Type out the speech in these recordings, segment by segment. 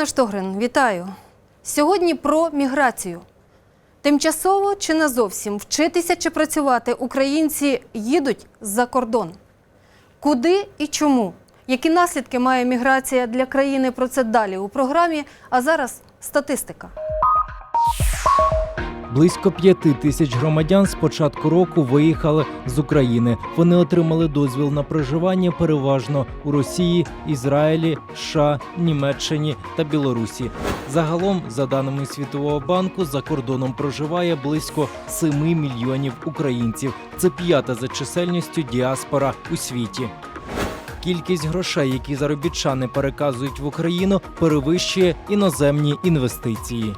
Ірина Штогрин. Вітаю. Сьогодні про міграцію. Тимчасово чи не зовсім вчитися чи працювати українці їдуть за кордон. Куди і чому? Які наслідки має міграція для країни? Про це далі у програмі. А зараз статистика. Близько п'яти тисяч громадян з початку року виїхали з України. Вони отримали дозвіл на проживання переважно у Росії, Ізраїлі, США, Німеччині та Білорусі. Загалом, за даними Світового банку, за кордоном проживає близько 7 мільйонів українців. Це п'ята за чисельністю діаспора у світі. Кількість грошей, які заробітчани переказують в Україну, перевищує іноземні інвестиції.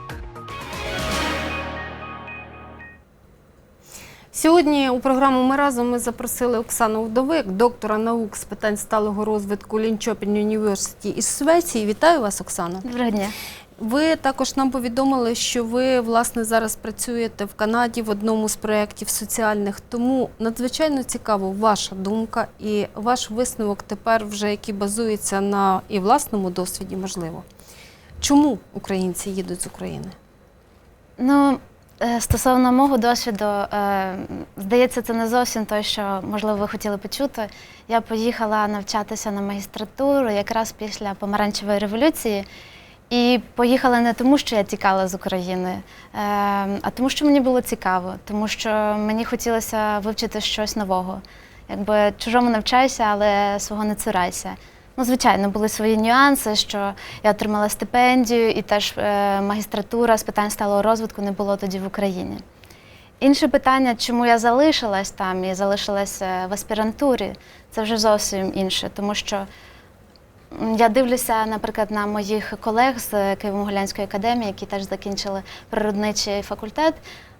Сьогодні у програму Ми разом ми запросили Оксану Вдовик, доктора наук з питань сталого розвитку Лінчопін Університі із Швеції. Вітаю вас, Оксано. Доброго дня. Ви також нам повідомили, що ви власне зараз працюєте в Канаді в одному з проєктів соціальних. Тому надзвичайно цікаво ваша думка і ваш висновок тепер, вже який базується на і власному досвіді, можливо. Чому українці їдуть з України? Ну, стосовно мого досвіду, е, здається, це не зовсім те, що можливо ви хотіли почути. Я поїхала навчатися на магістратуру якраз після помаранчевої революції. І поїхала не тому, що я тікала з України, е, а тому, що мені було цікаво, тому що мені хотілося вивчити щось нового. Якби чужому навчайся, але свого не цурайся. Ну, звичайно, були свої нюанси, що я отримала стипендію, і теж е, магістратура з питань сталого розвитку не було тоді в Україні. Інше питання, чому я залишилась там і залишилась е, в аспірантурі, це вже зовсім інше, тому що я дивлюся, наприклад, на моїх колег з Києво-Могилянської академії, які теж закінчили природничий факультет.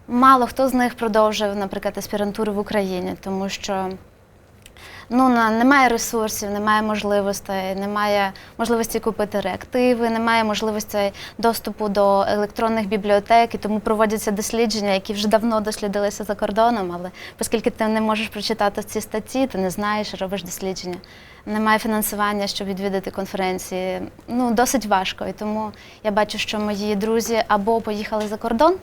Мало хто з них продовжив, наприклад, аспірантуру в Україні, тому що ну, немає ресурсів, немає можливостей, немає можливості купити реактиви, немає можливості доступу до електронних бібліотек, і тому проводяться дослідження, які вже давно дослідилися за кордоном, але оскільки ти не можеш прочитати ці статті, ти не знаєш, робиш дослідження. Немає фінансування, щоб відвідати конференції. Ну, досить важко. І тому я бачу, що мої друзі або поїхали за кордон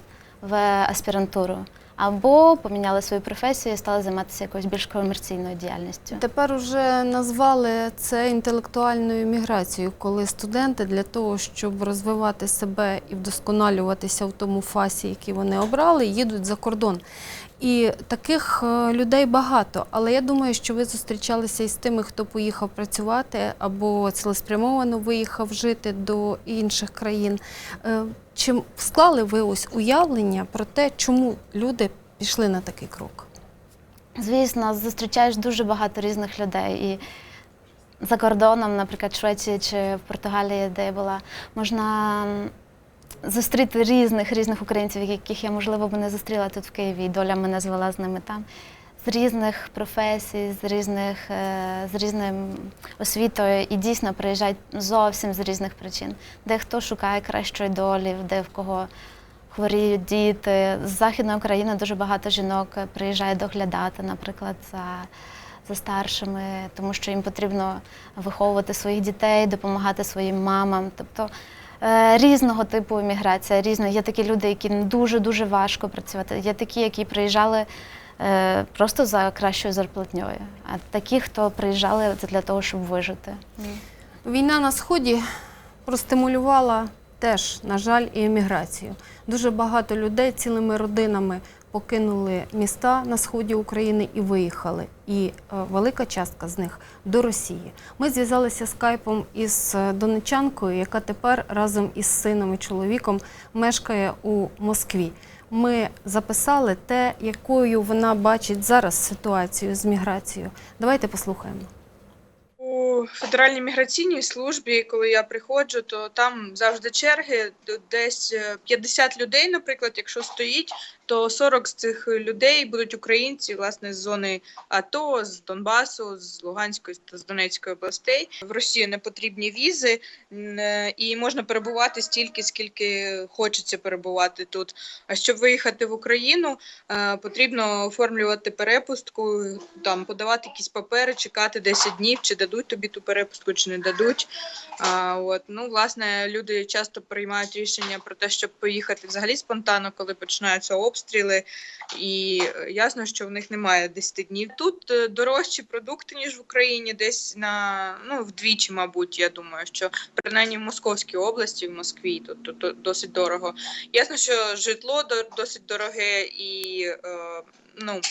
в аспірантуру, або поміняли свою професію і стали займатися якоюсь більш комерційною діяльністю. Тепер уже назвали це інтелектуальною міграцією, коли студенти для того, щоб розвивати себе і вдосконалюватися в тому фасі, який вони обрали, їдуть за кордон. І таких е, людей багато. Але я думаю, що ви зустрічалися із тими, хто поїхав працювати або цілеспрямовано виїхав жити до інших країн. Е, Чи склали ви ось уявлення про те, чому люди пішли на такий крок? Звісно, зустрічаєш дуже багато різних людей. І за кордоном, наприклад, в Швеції чи в Португалії, де я була, можна зустріти різних різних українців, яких я, можливо, б не зустріла тут в Києві, і доля мене звела з ними там. З різних професій, з різних е, з різним освітою і дійсно приїжджають зовсім з різних причин. Дехто шукає кращої долі, де в кого хворіють діти. З Західної України дуже багато жінок приїжджає доглядати, наприклад, за, за старшими, тому що їм потрібно виховувати своїх дітей, допомагати своїм мамам. Тобто різного типу міграція, різна. Є такі люди, яким дуже-дуже важко працювати. Є такі, які приїжджали е, просто за кращою зарплатньою, а такі, хто приїжджали для того, щоб вижити. Війна на сході простимулювала теж, на жаль, і еміграцію. Дуже багато людей цілими родинами покинули міста на сході України і виїхали. І е, велика частка з них до Росії. Ми зв'язалися скайпом із е, донечанкою, яка тепер разом із сином і чоловіком мешкає у Москві. Ми записали те, якою вона бачить зараз ситуацію з міграцією. Давайте послухаємо. У Федеральній міграційній службі, коли я приходжу, то там завжди черги, десь е, 50 людей, наприклад, якщо стоїть, то 40 з цих людей будуть українці, власне, з зони АТО, з Донбасу, з Луганської та з Донецької областей. В Росію не потрібні візи, е, і можна перебувати стільки, скільки хочеться перебувати тут. А щоб виїхати в Україну, е, потрібно оформлювати перепустку, там подавати якісь папери, чекати 10 днів, чи дадуть тобі ту перепустку, чи не дадуть. А, от, ну, власне, люди часто приймають рішення про те, щоб поїхати взагалі спонтанно, коли починаються обстріли. І е, ясно, що в них немає 10 днів. Тут е, дорожчі продукти, ніж в Україні, десь на ну, вдвічі, мабуть, я думаю, що принаймні в Московській області, в Москві, тут, тут, досить дорого. Ясно, що житло досить дороге і е, ну.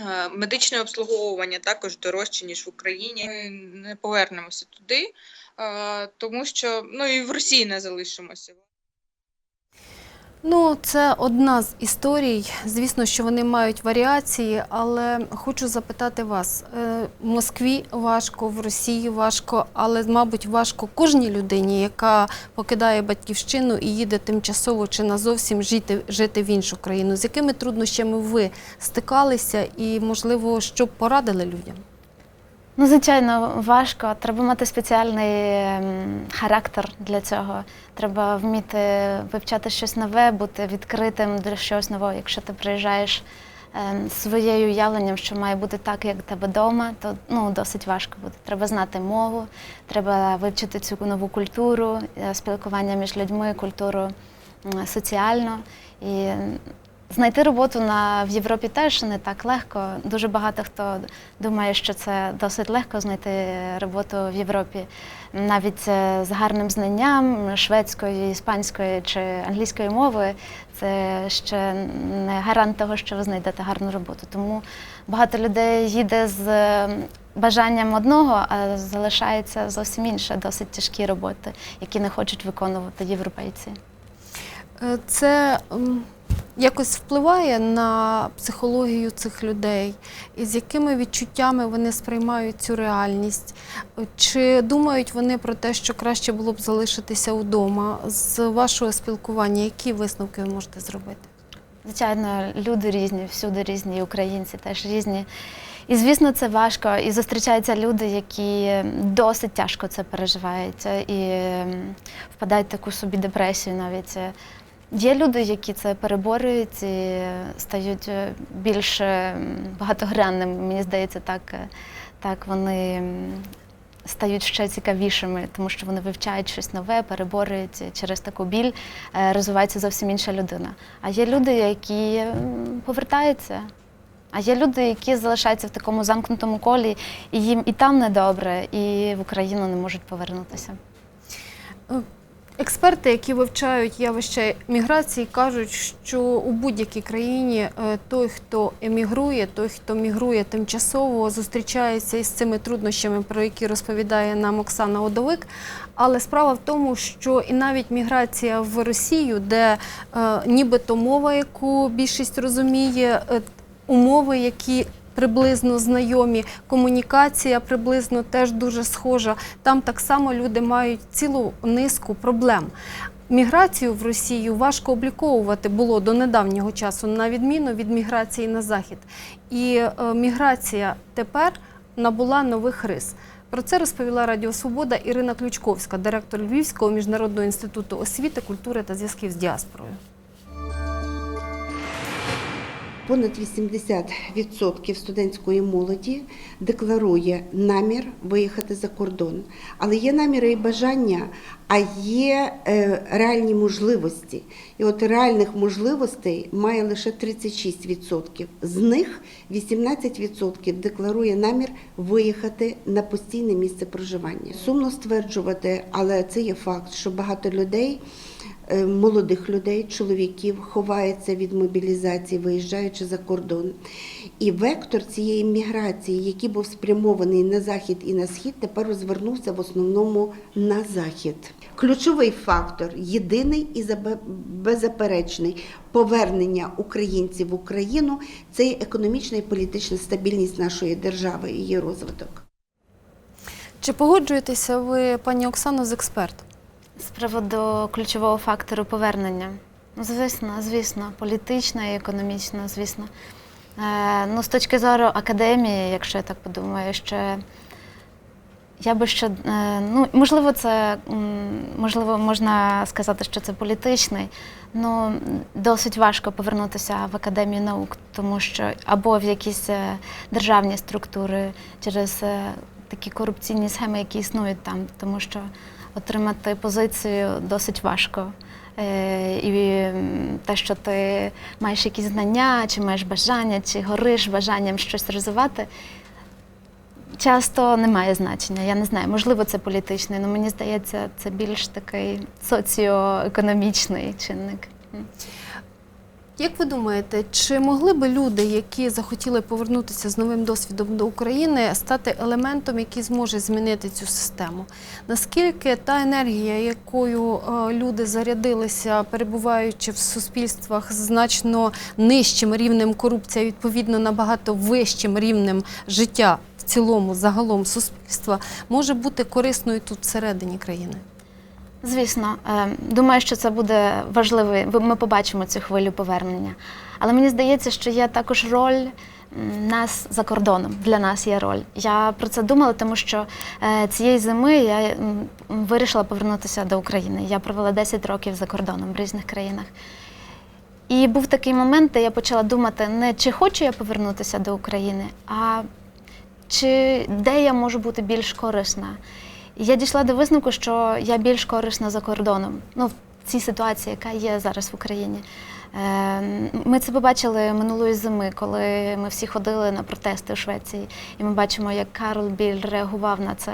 е, Медичне обслуговування також дорожче, ніж в Україні. Ми не повернемося туди, тому що ну і в Росії не залишимося. Ну, це одна з історій. Звісно, що вони мають варіації, але хочу запитати вас: Е, в Москві важко, в Росії важко, але, мабуть, важко кожній людині, яка покидає батьківщину і їде тимчасово чи назовсім жити, жити в іншу країну. З якими труднощами ви стикалися і, можливо, що порадили людям? Ну, звичайно, важко. Треба мати спеціальний ем, характер для цього. Треба вміти вивчати щось нове, бути відкритим до чогось нового. Якщо ти приїжджаєш ем, своєю уявленням, що має бути так, як в тебе вдома, то ну, досить важко буде. Треба знати мову, треба вивчити цю нову культуру, е, спілкування між людьми, культуру соціальну. І Знайти роботу на в Європі теж не так легко. Дуже багато хто думає, що це досить легко знайти роботу в Європі, навіть е, з гарним знанням шведської, іспанської чи англійської мови. Це ще не гарант того, що ви знайдете гарну роботу. Тому багато людей їде з бажанням одного, а залишається зовсім інше, досить тяжкі роботи, які не хочуть виконувати європейці. Е, Це якось впливає на психологію цих людей, і з якими відчуттями вони сприймають цю реальність? Чи думають вони про те, що краще було б залишитися вдома? З вашого спілкування, які висновки ви можете зробити? Звичайно, люди різні, всюди різні, і українці теж різні. І звісно, це важко. І зустрічаються люди, які досить тяжко це переживають і впадають в таку собі депресію навіть. Є люди, які це переборюють і стають е, більш ем, багатогранними. Мені здається, так, е, так вони стають ще цікавішими, тому що вони вивчають щось нове, переборюють через таку біль, е, розвивається зовсім інша людина. А є люди, які повертаються. А є люди, які залишаються в такому замкнутому колі, і їм і там недобре, і в Україну не можуть повернутися. Експерти, які вивчають явище міграції, кажуть, що у будь-якій країні е, той, хто емігрує, той, хто мігрує тимчасово, зустрічається із цими труднощами, про які розповідає нам Оксана Одовик. Але справа в тому, що і навіть міграція в Росію, де е, нібито мова, яку більшість розуміє, е, умови, які приблизно знайомі, комунікація приблизно теж дуже схожа. Там так само люди мають цілу низку проблем. Міграцію в Росію важко обліковувати було до недавнього часу, на відміну від міграції на захід. І е, міграція тепер набула нових рис. Про це розповіла Радіо Свобода Ірина Ключковська, директор Львівського міжнародного інституту освіти, культури та зв'язків з діаспорою. Понад 80% студентської молоді декларує намір виїхати за кордон. Але є наміри і бажання, а є е, реальні можливості. І от реальних можливостей має лише 36%. З них 18% декларує намір виїхати на постійне місце проживання. Сумно стверджувати, але це є факт, що багато людей молодих людей, чоловіків ховаються від мобілізації, виїжджаючи за кордон. І вектор цієї міграції, який був спрямований на захід і на схід, тепер розвернувся в основному на захід. Ключовий фактор, єдиний і беззаперечний повернення українців в Україну це економічна і політична стабільність нашої держави і її розвиток. Чи погоджуєтеся ви, пані Оксано, з експертом? Приводу ключового фактору повернення. Ну, звісно, звісно, політично і економічно, звісно. Е, ну, з точки зору академії, якщо я так подумаю, ще я би ще, е, ну, можливо, це можливо, можна сказати, що це політичний. Ну, досить важко повернутися в академію наук, тому що або в якісь е, державні структури через е, такі корупційні схеми, які існують там, тому що отримати позицію досить важко. Е, І те, що ти маєш якісь знання, чи маєш бажання, чи гориш бажанням щось розвивати, часто не має значення. Я не знаю, можливо, це політичний, але мені здається, це більш такий соціоекономічний чинник. Як ви думаєте, чи могли би люди, які захотіли повернутися з новим досвідом до України, стати елементом, який зможе змінити цю систему? Наскільки та енергія, якою е, люди зарядилися, перебуваючи в суспільствах з значно нижчим рівнем корупції, відповідно набагато вищим рівнем життя в цілому, загалом суспільства, може бути корисною тут всередині країни? Звісно, е, думаю, що це буде важливий. ви- Ми побачимо цю хвилю повернення. Але мені здається, що є також роль нас за кордоном. Для нас є роль. Я про це думала, тому що е, цієї зими я вирішила повернутися до України. Я провела 10 років за кордоном в різних країнах. І був такий момент, де я почала думати, не чи хочу я повернутися до України, а чи де я можу бути більш корисна. Я дійшла до висновку, що я більш корисна за кордоном. Ну, в цій ситуації, яка є зараз в Україні. Е, Ми це побачили минулої зими, коли ми всі ходили на протести у Швеції, і ми бачимо, як Карл Біль реагував на це,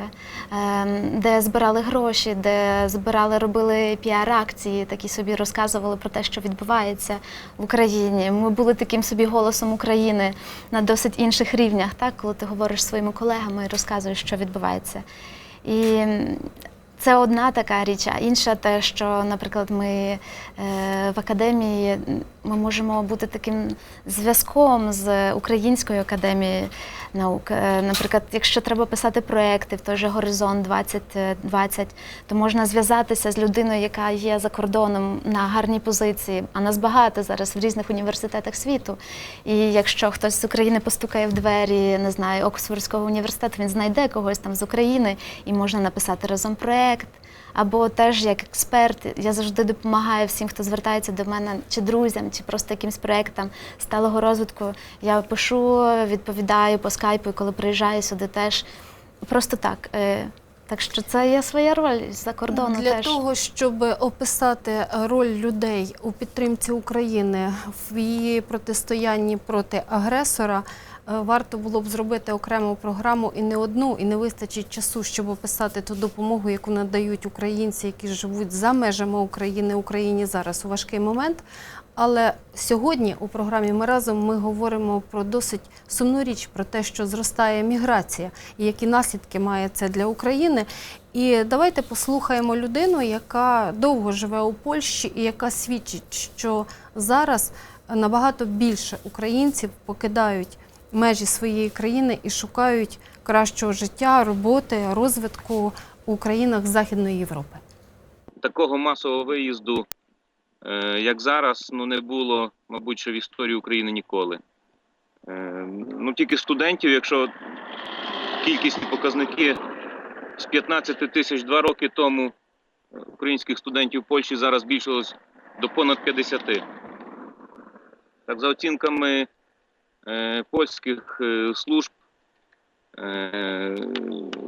Е, де збирали гроші, де збирали, робили піар-акції, такі собі розказували про те, що відбувається в Україні. Ми були таким собі голосом України на досить інших рівнях, так, коли ти говориш своїми колегами і розказуєш, що відбувається. І це одна така річ, а інша те, що, наприклад, ми е, в академії ми можемо бути таким зв'язком з Українською академією наук. Е, Наприклад, якщо треба писати проекти в той же Горизонт 2020, то можна зв'язатися з людиною, яка є за кордоном на гарній позиції. А нас багато зараз в різних університетах світу. І якщо хтось з України постукає в двері, не знаю, Оксфордського університету, він знайде когось там з України і можна написати разом проект. Або теж як експерт, я завжди допомагаю всім, хто звертається до мене, чи друзям, чи просто якимсь проектам сталого розвитку. Я пишу, відповідаю по скайпу, і коли приїжджаю сюди теж. Просто так. Е, Так що це є своя роль за кордону Для теж. того, щоб описати роль людей у підтримці України в її протистоянні проти агресора, варто було б зробити окрему програму і не одну, і не вистачить часу, щоб описати ту допомогу, яку надають українці, які живуть за межами України Україні зараз у важкий момент. Але сьогодні у програмі ми разом ми говоримо про досить сумну річ, про те, що зростає міграція і які наслідки має це для України. І давайте послухаємо людину, яка довго живе у Польщі і яка свідчить, що зараз набагато більше українців покидають межі своєї країни і шукають кращого життя, роботи, розвитку у країнах Західної Європи. такого масового виїзду, е, як зараз, ну не було, мабуть, що в історії України ніколи. Е, ну тільки студентів, якщо кількісні показники з 15 тисяч два роки тому е, українських студентів в Польщі зараз збільшилось до понад 50. Так, за оцінками польських е, служб е,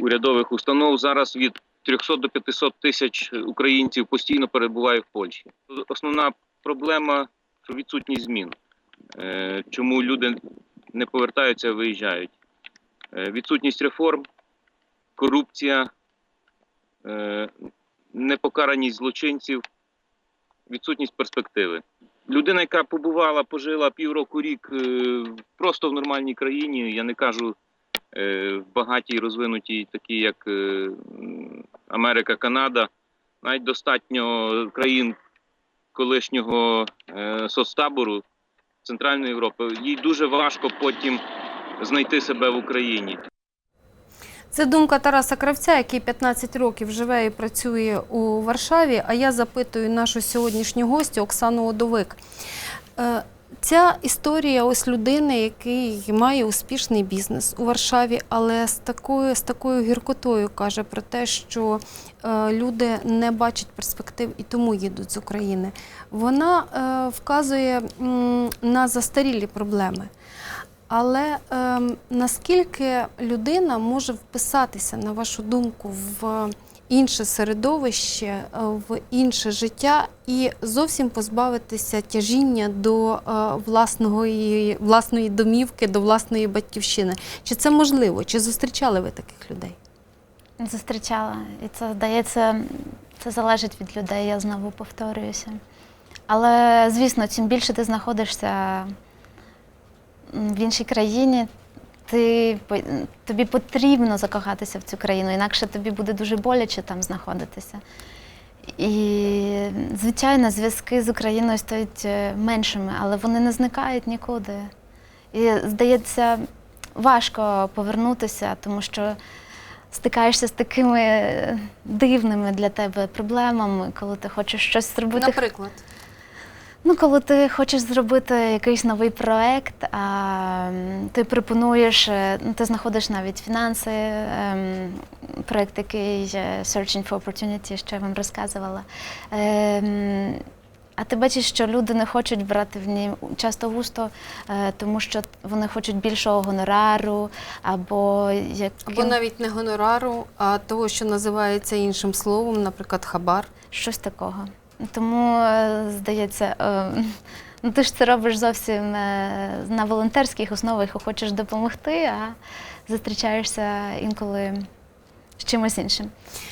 урядових установ, зараз від 300 до 500 тисяч українців постійно перебуває в Польщі. Основна проблема відсутність змін. Е, Чому люди не повертаються, а виїжджають? Е, Відсутність реформ, корупція, е, непокараність злочинців, відсутність перспективи. Людина, яка побувала, пожила півроку рік е, просто в нормальній країні, я не кажу е, в багатій, розвинутій, такій як е, Америка, Канада, навіть достатньо країн колишнього соцтабору Центральної Європи. Їй дуже важко потім знайти себе в Україні. Це думка Тараса Кравця, який 15 років живе і працює у Варшаві. А я запитую нашу сьогоднішню гостю Оксану Одовик. Е, Ця історія ось людини, який має успішний бізнес у Варшаві, але з такою, з такою гіркотою каже про те, що е, люди не бачать перспектив і тому їдуть з України. Вона е, вказує м, на застарілі проблеми. Але ем, наскільки людина може вписатися, на вашу думку, в інше середовище, е, в інше життя і зовсім позбавитися тяжіння до е, власного її- власної домівки, до власної батьківщини? Чи це можливо? Чи зустрічали ви таких людей? Зустрічала. І це здається, це залежить від людей, я знову повторююся. Але, звісно, чим більше ти знаходишся в іншій країні, ти, тобі потрібно закохатися в цю країну, інакше тобі буде дуже боляче там знаходитися. І, звичайно, зв'язки з Україною стають е, меншими, але вони не зникають нікуди. І, здається, важко повернутися, тому що стикаєшся з такими е, дивними для тебе проблемами, коли ти хочеш щось зробити. Наприклад, Ну, коли ти хочеш зробити якийсь новий проект, а ти пропонуєш, е, ну, ти знаходиш навіть фінанси, ем, проект, який е, Searching for Opportunity, що я вам розказувала. Ем, а ти бачиш, що люди не хочуть брати в ній часто густо, е, тому що вони хочуть більшого гонорару, або як або навіть не гонорару, а того, що називається іншим словом, наприклад, хабар. Щось такого. Тому, е, здається, е, ну, ти ж це робиш зовсім е, на волонтерських основах хочеш допомогти, а зустрічаєшся інколи з чимось іншим.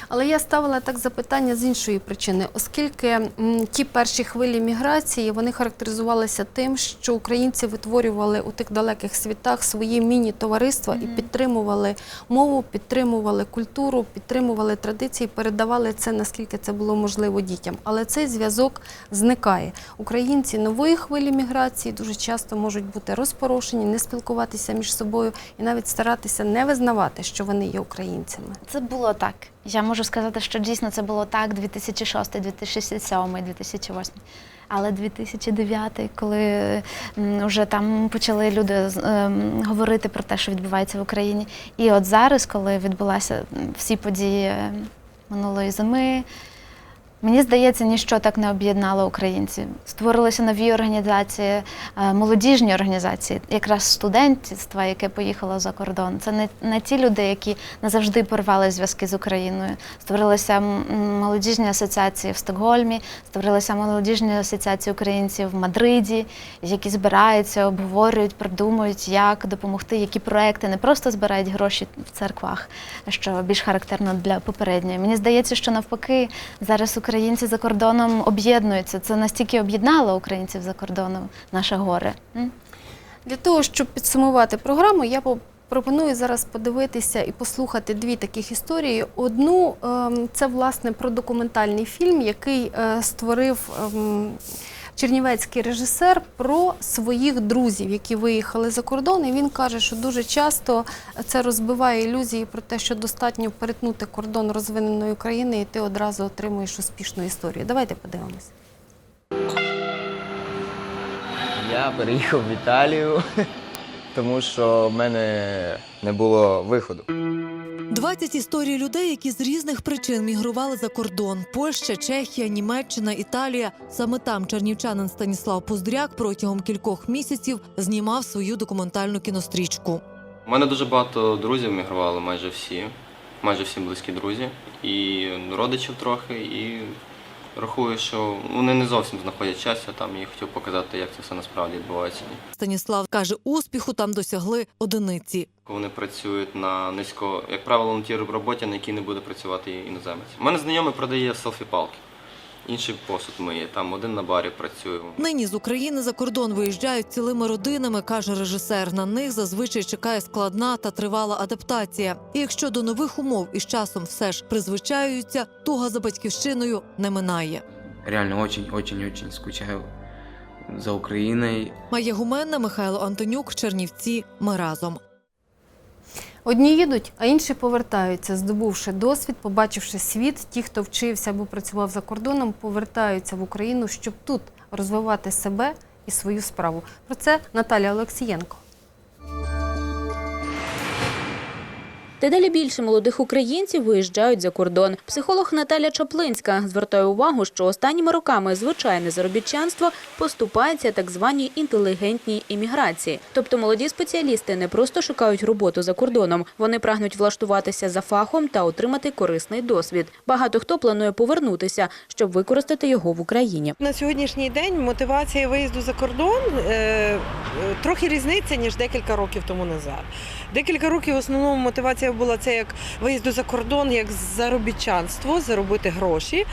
Але я ставила так запитання з іншої причини, оскільки м, ті перші хвилі міграції вони характеризувалися тим, що українці витворювали у тих далеких світах свої міні-товариства і підтримували мову, підтримували культуру, підтримували традиції, передавали це наскільки це було можливо дітям. Але цей зв'язок зникає. Українці нової хвилі міграції дуже часто можуть бути розпорошені, не спілкуватися між собою і навіть старатися не визнавати, що вони є українцями. Це було так. Я можу сказати, що дійсно це було так 2006, 2007, 2008. Але 2009, коли вже там почали люди ем, говорити про те, що відбувається в Україні. І от зараз, коли відбулися всі події е, минулої зими, Мені здається, ніщо так не об'єднало українців. Створилися нові організації, е, молодіжні організації, якраз студентства, яке поїхало за кордон. Це не, не ті люди, які назавжди порвали зв'язки з Україною. Створилися молодіжні асоціації в Стокгольмі, створилися молодіжні асоціації українців в Мадриді, які збираються, обговорюють, продумують, як допомогти, які проекти не просто збирають гроші в церквах, що більш характерно для попередньої. Мені здається, що навпаки зараз українці за кордоном об'єднуються. Це настільки об'єднало українців за кордоном наше горе. Для того, щоб підсумувати програму, я пропоную зараз подивитися і послухати дві таких історії. Одну ем, це власне про документальний фільм, який е, створив ем, чернівецький режисер про своїх друзів, які виїхали за кордон. І він каже, що дуже часто це розбиває ілюзії про те, що достатньо перетнути кордон розвиненої країни, і ти одразу отримуєш успішну історію. Давайте подивимось. Я переїхав в Італію, тому що в мене не було виходу. 20 історій людей, які з різних причин мігрували за кордон: Польща, Чехія, Німеччина, Італія. Саме там чернівчанин Станіслав Поздряк протягом кількох місяців знімав свою документальну кінострічку. У мене дуже багато друзів мігрували, майже всі, майже всі близькі друзі, і родичів трохи, і рахую, що вони не зовсім знаходять щастя там і хотів показати, як це все насправді відбувається. Станіслав каже, успіху там досягли одиниці. Вони працюють на низько, як правило, на тій роботі, на якій не буде працювати іноземець. У мене знайомий продає селфі-палки, інший посуд миє, там один на барі працює. Нині з України за кордон виїжджають цілими родинами, каже режисер. На них зазвичай чекає складна та тривала адаптація. І якщо до нових умов із часом все ж призвичаюються, туга за батьківщиною не минає. реально очень-очень-очень скучаю за Украиной. Майя Гуменна, Михайло Антонюк, Чернівці. Ми разом. Одні їдуть, а інші повертаються, здобувши досвід, побачивши світ. Ті, хто вчився або працював за кордоном, повертаються в Україну, щоб тут розвивати себе і свою справу. Про це Наталя Олексієнко. Дедалі більше молодих українців виїжджають за кордон. Психолог Наталя Чаплинська звертає увагу, що останніми роками звичайне заробітчанство поступається так званій інтелігентній імміграції. Тобто молоді спеціалісти не просто шукають роботу за кордоном, вони прагнуть влаштуватися за фахом та отримати корисний досвід. Багато хто планує повернутися, щоб використати його в Україні. На сьогоднішній день мотивація виїзду за кордон е, е, трохи різниця, ніж декілька років тому назад. Декілька років в основному мотивація була це як виїзду за кордон, як заробітчанство, заробити гроші,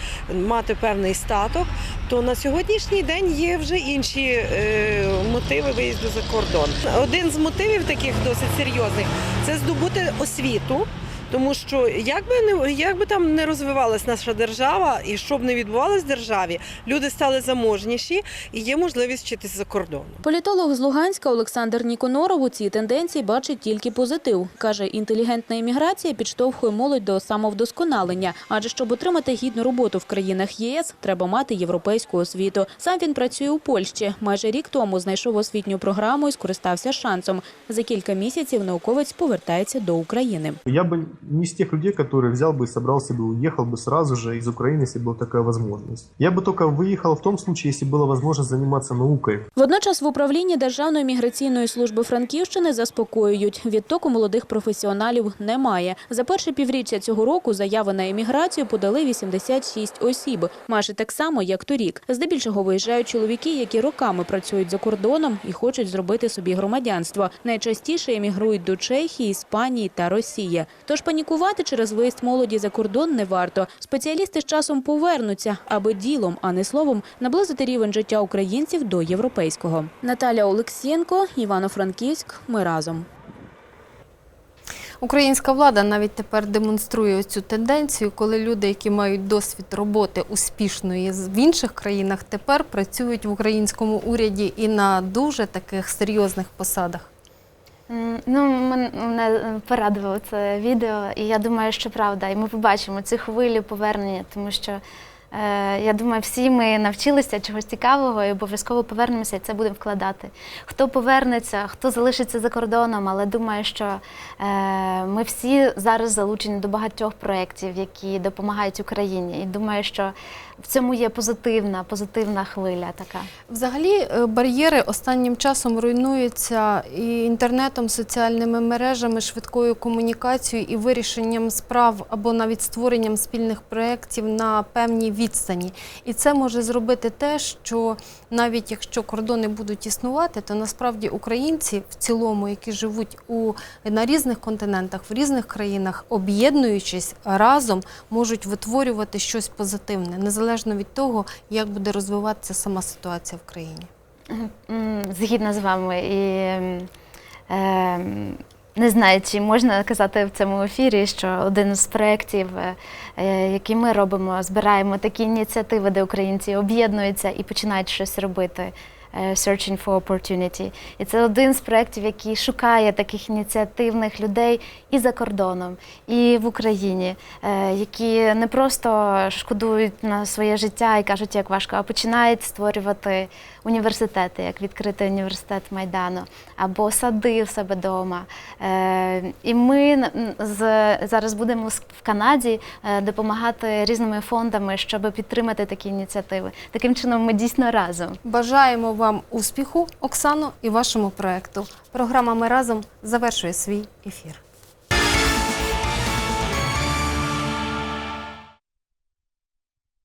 мати певний статок. То на сьогоднішній день є вже інші е, мотиви виїзду за кордон. Один з мотивів таких досить серйозних це здобути освіту. Тому що як би не як би там не розвивалась наша держава, і що б не відбувалось в державі, люди стали заможніші і є можливість вчитися за кордоном. Політолог з Луганська Олександр Ніконоров у цій тенденції бачить тільки позитив. Каже, інтелігентна імміграція підштовхує молодь до самовдосконалення, адже щоб отримати гідну роботу в країнах ЄС, треба мати європейську освіту. Сам він працює у Польщі. Майже рік тому знайшов освітню програму і скористався шансом. За кілька місяців науковець повертається до України. Я бы не из тех людей, который взял бы и собрался бы, уехал бы сразу же из Украины, если была такая возможность. Я бы только выехал в том случае, если была возможность заниматься наукой. Водночас в управлінні Державної міграційної служби Франківщини заспокоюють, відтоку молодих професіоналів немає. За перше півріччя цього року заяви на еміграцію подали 86 осіб, майже так само, як торік. Здебільшого виїжджають чоловіки, які роками працюють за кордоном і хочуть зробити собі громадянство. Найчастіше емігрують до Чехії, Іспанії та Росії. Тож панікувати через виїзд молоді за кордон не варто. Спеціалісти з часом повернуться, аби ділом, а не словом, наблизити рівень життя українців до європейського. Наталя Олексієнко, Івано-Франківськ. Ми разом. Українська влада навіть тепер демонструє цю тенденцію, коли люди, які мають досвід роботи успішної в інших країнах, тепер працюють в українському уряді і на дуже таких серйозних посадах. Ну, мене порадувало це відео, і я думаю, що правда. І ми побачимо цю хвилю повернення, тому що е, я думаю, всі ми навчилися чогось цікавого і обов'язково повернемося і це будемо вкладати. Хто повернеться, хто залишиться за кордоном, але думаю, що е, ми всі зараз залучені до багатьох проєктів, які допомагають Україні. І думаю, що в цьому є позитивна, позитивна хвиля така. Взагалі е, бар'єри останнім часом руйнуються і інтернетом, соціальними мережами, швидкою комунікацією і вирішенням справ або навіть створенням спільних проєктів на певній відстані. І це може зробити те, що навіть якщо кордони будуть існувати, то насправді українці в цілому, які живуть у на різних континентах, в різних країнах, об'єднуючись разом, можуть витворювати щось позитивне, незалежно від того, як буде розвиватися сама ситуація в країні. М, Згідна з вами. І ем, ем, не знаю, чи можна казати в цьому ефірі, що один з проєктів, е, е, який ми робимо, збираємо такі ініціативи, де українці об'єднуються і починають щось робити. Е, Searching for Opportunity. І це один з проєктів, який шукає таких ініціативних людей і за кордоном, і в Україні, е, які не просто шкодують на своє життя і кажуть, як важко, а починають створювати університети, як відкритий університет Майдану, або сади в себе вдома. І ми зараз будемо в Канаді е, допомагати різними фондами, щоб підтримати такі ініціативи. Таким чином, ми дійсно разом. Бажаємо вам успіху, Оксано, і вашому проекту. Програма Ми разом завершує свій ефір.